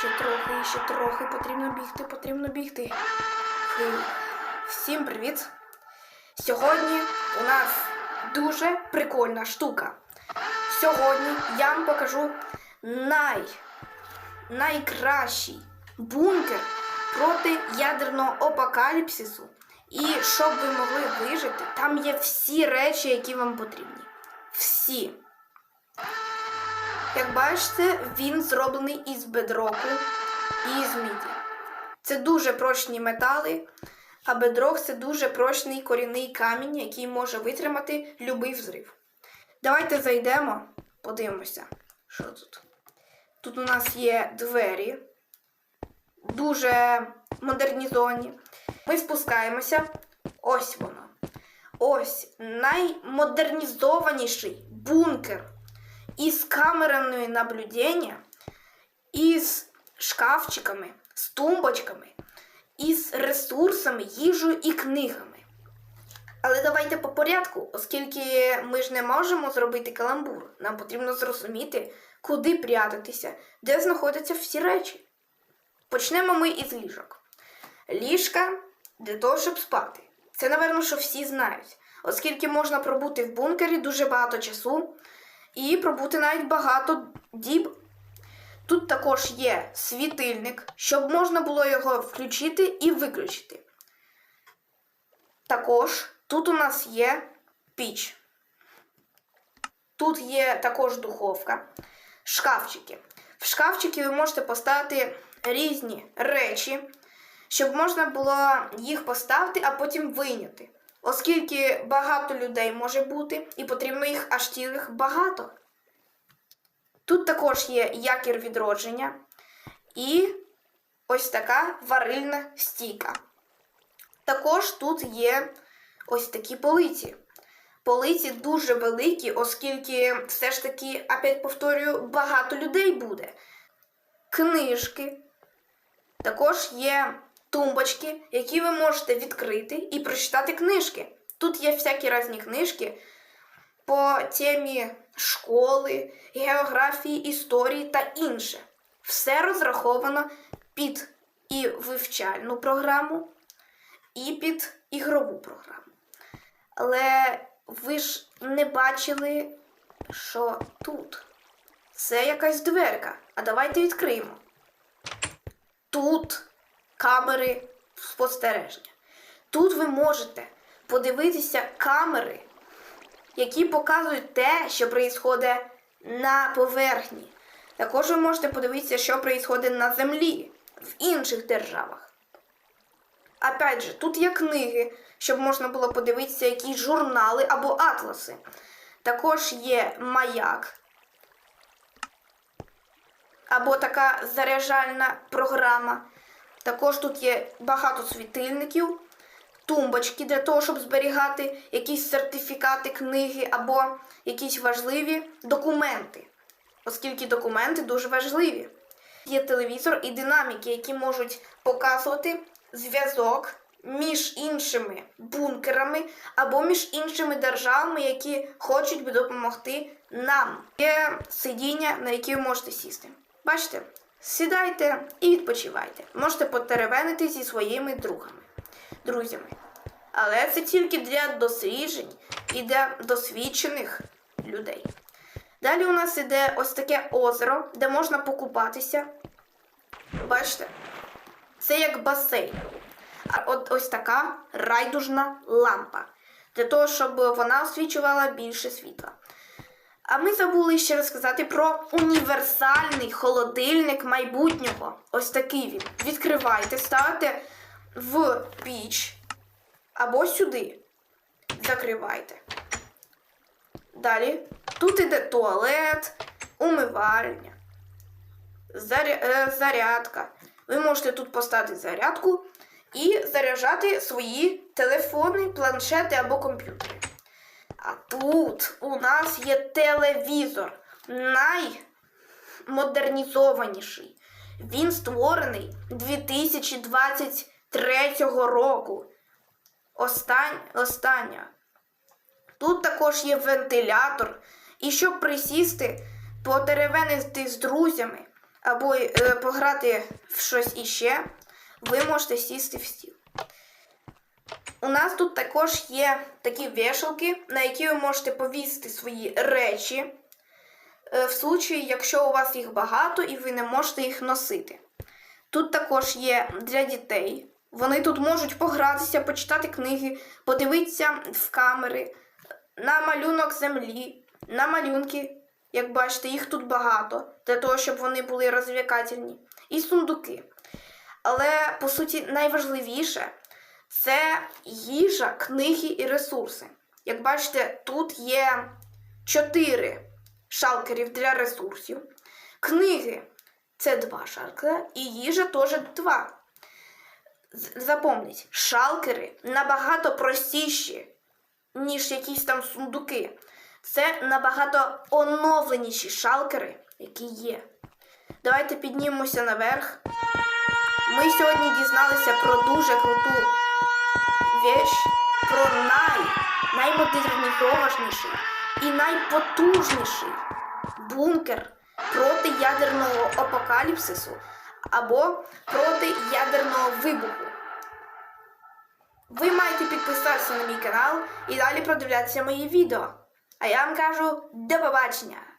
Ще трохи, ще трохи. Потрібно бігти, потрібно бігти. Всім привіт! Сьогодні у нас дуже прикольна штука. Сьогодні я вам покажу най, найкращий бункер проти ядерного апокаліпсису. І щоб ви могли вижити, там є всі речі, які вам потрібні. Всі. Як бачите, він зроблений із бедроку і з міді. Це дуже прочні метали, а бедрок це дуже прочний корінний камінь, який може витримати будь-який взрив. Давайте зайдемо, подивимося, що тут. Тут у нас є двері, дуже модернізовані. Ми спускаємося. Ось воно. Ось наймодернізованіший бункер із камерами наблюдення, із шкафчиками, з тумбочками, із ресурсами, їжею і книгами. Але давайте по порядку, оскільки ми ж не можемо зробити каламбур. Нам потрібно зрозуміти, куди прятатися, де знаходяться всі речі. Почнемо ми із ліжок. Ліжка для того, щоб спати. Це, напевно, що всі знають, оскільки можна пробути в бункері дуже багато часу і пробути навіть багато діб. Тут також є світильник, щоб можна було його включити і виключити. Також тут у нас є піч. Тут є також духовка, шкафчики. В шкафчики ви можете поставити різні речі, щоб можна було їх поставити, а потім вийняти. Оскільки багато людей може бути, і потрібно їх аж цілих багато. Тут також є якір відродження і ось така варильна стійка. Також тут є ось такі полиці. Полиці дуже великі, оскільки все ж таки, опять повторюю, багато людей буде. Книжки. Також є тумбочки, які ви можете відкрити і прочитати книжки. Тут є всякі різні книжки по темі школи, географії, історії та інше. Все розраховано під і вивчальну програму, і під ігрову програму. Але ви ж не бачили, що тут. Це якась дверка. А давайте відкриємо. Тут камери спостереження. Тут ви можете подивитися камери, які показують те, що відбувається на поверхні. Також ви можете подивитися, що відбувається на землі в інших державах. Опять же, тут є книги, щоб можна було подивитися якісь журнали або атласи. Також є маяк. Або така заряджальна програма. Також тут є багато світильників, тумбочки для того, щоб зберігати якісь сертифікати, книги або якісь важливі документи, оскільки документи дуже важливі. Є телевізор і динаміки, які можуть показувати зв'язок між іншими бункерами або між іншими державами, які хочуть допомогти нам. Є сидіння, на які ви можете сісти. Бачите? Сідайте і відпочивайте. Можете потеревенити зі своїми другами, друзями. Але це тільки для досліджень і для досвідчених людей. Далі у нас іде ось таке озеро, де можна покупатися. Бачите? Це як басейн. А от ось така райдужна лампа. Для того, щоб вона освічувала більше світла. А ми забули ще розказати про універсальний холодильник майбутнього. Ось такий він. Відкривайте, ставите в піч або сюди. Закривайте. Далі. Тут іде туалет, умивальня, е, зарядка. Ви можете тут поставити зарядку і заряджати свої телефони, планшети або комп'ютери. А тут у нас є телевізор, наймодернізованіший. Він створений 2023 року. Остань... Остання. Тут також є вентилятор. І щоб присісти, потеревенити з друзями або е, пограти в щось іще, ви можете сісти в стіл. У нас тут також є такі вішалки, на які ви можете повісити свої речі, е, в случаї, якщо у вас їх багато і ви не можете їх носити. Тут також є для дітей. Вони тут можуть погратися, почитати книги, подивитися в камери, на малюнок землі, на малюнки. Як бачите, їх тут багато, для того, щоб вони були розвлекательні. І сундуки. Але, по суті, найважливіше це їжа, книги і ресурси. Як бачите, тут є чотири шалкерів для ресурсів. Книги це два шалкера, і їжа теж два. Запомніть, шалкери набагато простіші, ніж якісь там сундуки. Це набагато оновленіші шалкери, які є. Давайте піднімемося наверх. Ми сьогодні дізналися про дуже круту вещь, про най, наймодернізованіший і найпотужніший бункер проти ядерного апокаліпсису або проти ядерного вибуху. Ви маєте підписатися на мій канал і далі продивлятися мої відео. А я вам кажу до побачення!